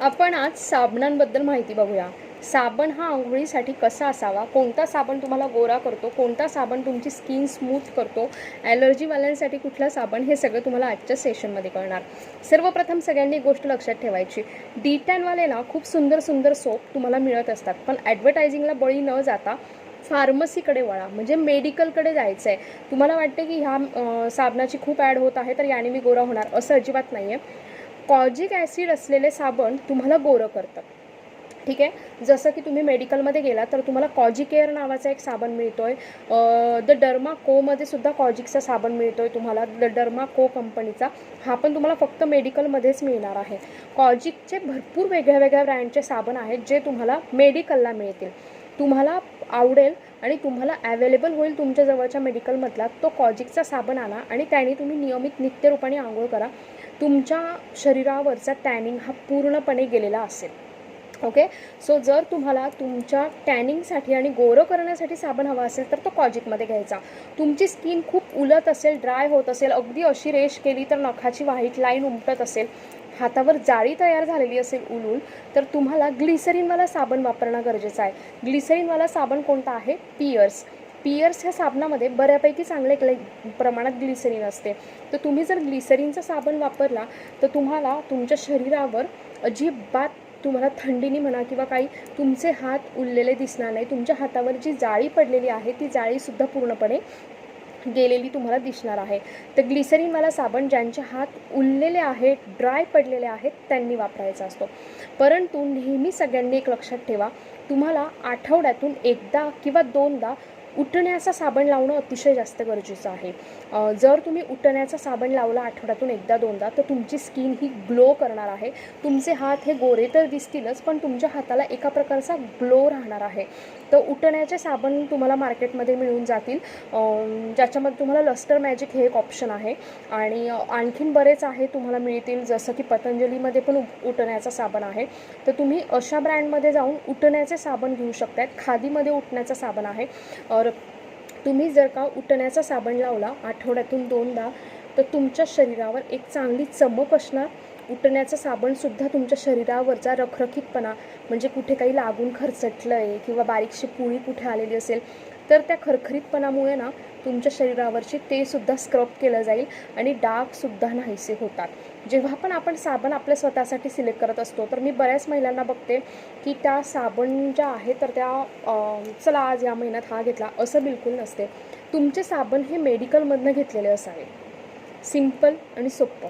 आपण आज साबणांबद्दल माहिती बघूया. साबण हा आंघोळीसाठी कसा असावा? कोणता साबण तुम्हाला गोरा करतो? कोणता साबण तुमची स्किन स्मूथ करतो? ॲलर्जीवाल्यांसाठी कुठला साबण? हे सगळं तुम्हाला आजच्या सेशनमध्ये कळणार. सर्वप्रथम सगळ्यांनी गोष्ट लक्षात ठेवायची. डी टॅनवाले ना खूप सुंदर सुंदर सोप तुम्हाला मिळत असतात. पण ॲडव्हर्टायझिंगला बळी न जाता फार्मसीकडे वळा. म्हणजे मेडिकलकडे जायचं आहे तुम्हाला वाटते की ह्या साबणाची खूप ॲड होत आहे तर याने मी गोरा होणार. असं अजिबात नाही आहे कॉजिक ॲसिड असलेले साबण तुम्हाला गोरं करतात. ठीक आहे? जसं की तुम्ही मेडिकलमध्ये गेला तर तुम्हाला कॉजिकेअर नावाचा एक साबण मिळतो आहे द डर्मा कोमध्ये सुद्धा कॉजिकचा साबण मिळतो आहे तुम्हाला. द डर्मा को कंपनीचा. हा पण तुम्हाला फक्त मेडिकलमध्येच मिळणार आहे. कॉजिकचे भरपूर वेगळ्या वेगळ्या ब्रँडचे साबण आहेत जे तुम्हाला मेडिकलला मिळतील. तुम्हाला आवडेल आणि तुम्हाला अवेलेबल होईल तुमच्या जवळच्या मेडिकलमधला तो कॉजिकचा साबण आणा आणि त्याने तुम्ही नियमित नित्यरूपाने आंघोळ करा. तुमच्या शरीरावरचा टॅनिंग हा पूर्णपणे गेलेला असेल. ओके सो जर तुम्हाला तुमच्या टॅनिंगसाठी आणि गोरं करण्यासाठी साबण हवा असेल तर तो कॉजिकमध्ये घ्यायचा. तुमची स्किन खूप उलत असेल ड्राय होत असेल अगदी अशी रेश केली तर नखाची व्हाईट लाईन उमटत असेल हातावर जाळी तयार झालेली असेल उलून तर तुम्हाला ग्लिसरीनवाला साबण वापरणं गरजेचं आहे. ग्लिसरीनवाला साबण कोणता आहे? पियर्स पियर्स ह्या साबणामध्ये बऱ्यापैकी चांगले ग्ले प्रमाणात ग्लिसरीन असते. तर तुम्ही जर ग्लिसरीनचा साबण वापरला तर तुम्हाला तुमच्या शरीरावर अजिबात तुम्हाला थंडीने म्हणा किंवा काही तुमचे हात उरलेले दिसणार नाही. तुमच्या हातावर जी जाळी पडलेली आहे ती जाळीसुद्धा पूर्णपणे गेलेली तुम्हाला दिसणार आहे. तर ग्लिसरीनवाला साबण ज्यांचे हात उरलेले आहेत ड्राय पडलेले आहेत त्यांनी वापरायचा असतो. परंतु नेहमी सगळ्यांनी एक लक्षात ठेवा तुम्हाला आठवड्यातून एकदा किंवा दोनदा उठण्याचा साबण लावणं अतिशय जास्त गरजेचं आहे. जर तुम्ही उठण्याचा साबण लावला आठवड्यातून एकदा दोनदा तर तुमची स्किन ही ग्लो करणार आहे. तुमचे हात हे गोरे तर दिसतीलच पण तुमच्या हाताला एका प्रकारचा ग्लो राहणार आहे. तर उठण्याचे साबण तुम्हाला मार्केटमध्ये मिळून जातील. ज्याच्यामध्ये तुम्हाला लस्टर मॅजिक हे एक ऑप्शन आहे. आणि आणखीन बरेच आहे तुम्हाला मिळतील जसं की पतंजलीमध्ये पण उ- उठण्याचा साबण आहे. तर तुम्ही अशा ब्रँडमध्ये जाऊन उठण्याचे साबण घेऊ शकतात खादीमध्ये उठण्याचा साबण आहे. तर तुम्ही जर का उठण्याचा साबण लावला आठवड्यातून दोनदा तर तुमच्या शरीरावर एक चांगली चमक असणार. उठण्याचा साबणसुद्धा तुमच्या शरीरावरचा रखरखीतपणा म्हणजे कुठे काही लागून खरचटलं आहे किंवा बारीकशी पुळी कुठे आलेली असेल तर त्या खरखरीतपणामुळे ना तुमच्या शरीरावरची ते सुद्धा स्क्रब केलं जाईल आणि डागसुद्धा नाहीसे होतात. जेव्हा पण आपण साबण आपल्या स्वतःसाठी सिलेक्ट करत असतो तर मी बऱ्याच महिलांना बघते की त्या साबण ज्या आहे तर त्या चला आज या महिन्यात हा घेतला असं बिलकुल नसते. तुमचे साबण हे मेडिकलमधनं घेतलेले असावे. सिंपल आणि सोपं.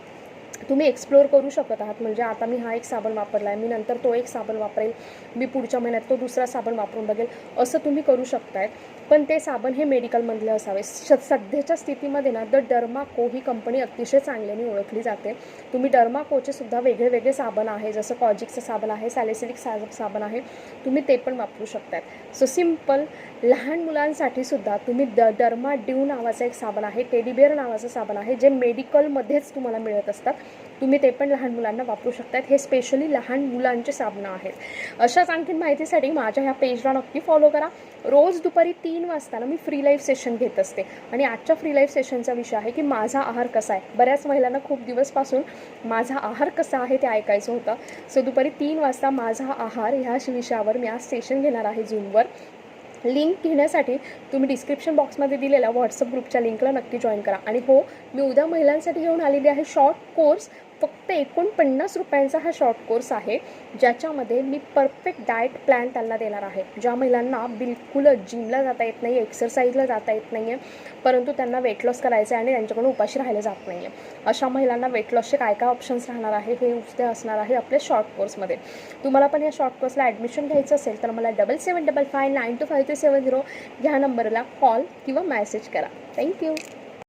तुम्ही एक्सप्लोअर करू शकत आहात. म्हणजे आता मी हा एक साबण वापरला आहे मी नंतर तो एक साबण वापरेल. मी पुढच्या महिन्यात तो दुसरा साबण वापरून बघेल. असं तुम्ही करू शकतायत. पण ते साबण हे मेडिकलमधले असावे. श सध्याच्या स्थितीमध्ये ना द डर्माको ही कंपनी अतिशय चांगल्याने ओळखली जाते. तुम्ही डर्माकोचे सुद्धा वेगळे वेगळे साबण आहे. जसं कॉजिकचं साबण आहे सॅलिसिलिक सा साबण आहे. तुम्ही ते पण वापरू शकतात सो सिंपल लहान मुलांसाठी सुद्धा तुम्ही ड डर्मा ड्यू नावाचं एक साबण आहे. टेडीबेअर नावाचं साबण आहे. जे मेडिकलमध्येच तुम्हाला मिळत असतात. तुम्ही ते पण लहान मुलांना वापरू शकतात हे स्पेशली लहान मुलांचे साबणं आहेत. अशाच आणखीन माहितीसाठी माझ्या ह्या पेजला नक्की फॉलो करा. रोज दुपारी तीन वाजताना मी फ्री लाईफ सेशन घेत असते. आणि आजच्या फ्री लाईफ सेशनचा विषय आहे की माझा आहार कसा आहे. बऱ्याच महिलांना खूप दिवसपासून माझा आहार कसा आहे ते ऐकायचं होतं. सो दुपारी तीन वाजता माझा आहार ह्या विषयावर मी आज सेशन घेणार आहे झूमवर लिंक घेण्यासाठी तुम्ही डिस्क्रिप्शन बॉक्समध्ये दिलेल्या व्हॉट्सअप ग्रुपच्या लिंकला नक्की जॉईन करा. आणि हो मी उद्या महिलांसाठी घेऊन आलेली आहे शॉर्ट कोर्स फक्त एकोणपन्नास रुपयांचा हा शॉर्ट कोर्स आहे ज्याच्यामध्ये मी परफेक्ट डाएट प्लॅन त्यांना देणार आहे. ज्या महिलांना बिलकुल जिमला जाता येत नाही एक्सरसाइजला जाता येत नाही आहे परंतु त्यांना वेट लॉस करायचं आहे आणि त्यांच्याकडून उपाशी राहायला जात नाही आहे अशा महिलांना वेट लॉसचे काय काय ऑप्शन्स राहणार आहे हे उद्या असणार आहे आपल्या शॉर्ट कोर्समध्ये तुम्हाला पण या शॉर्ट कोर्सला ॲडमिशन घ्यायचं असेल तर मला double seven double five nine two five three seven zero ह्या नंबरला कॉल किंवा मॅसेज करा. थँक्यू